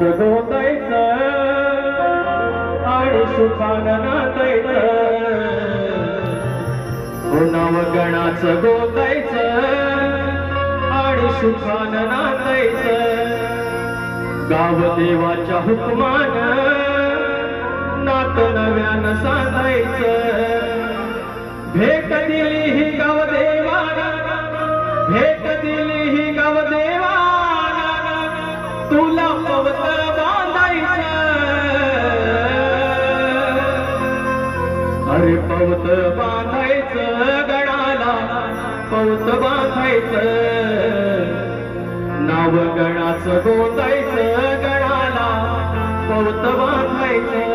जगवतायचं आणि सुखानं नातायचं नवगणाचं गोतायचं आणि सुखानं नातायचं गाव देवाच्या हुकमान नात नव्यानं साधायचं. भेट दिली ही गाव देव पौत बांधायचं गणाला पवत बांधायचं नाव गणाचं गोतायचं गणाला पौत बांधायचं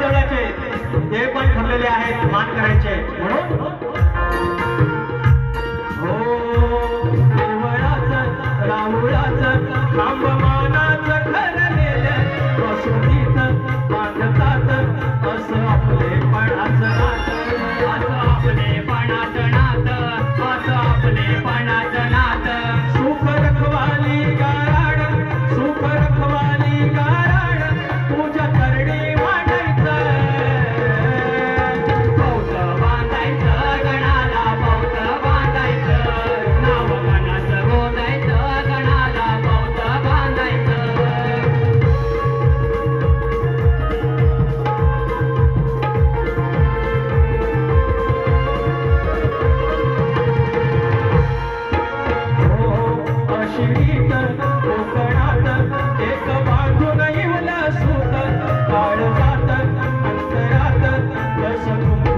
देवळाचे. ते पण ठरलेले आहेत मान करायचे. म्हणून I'm ese rumbo.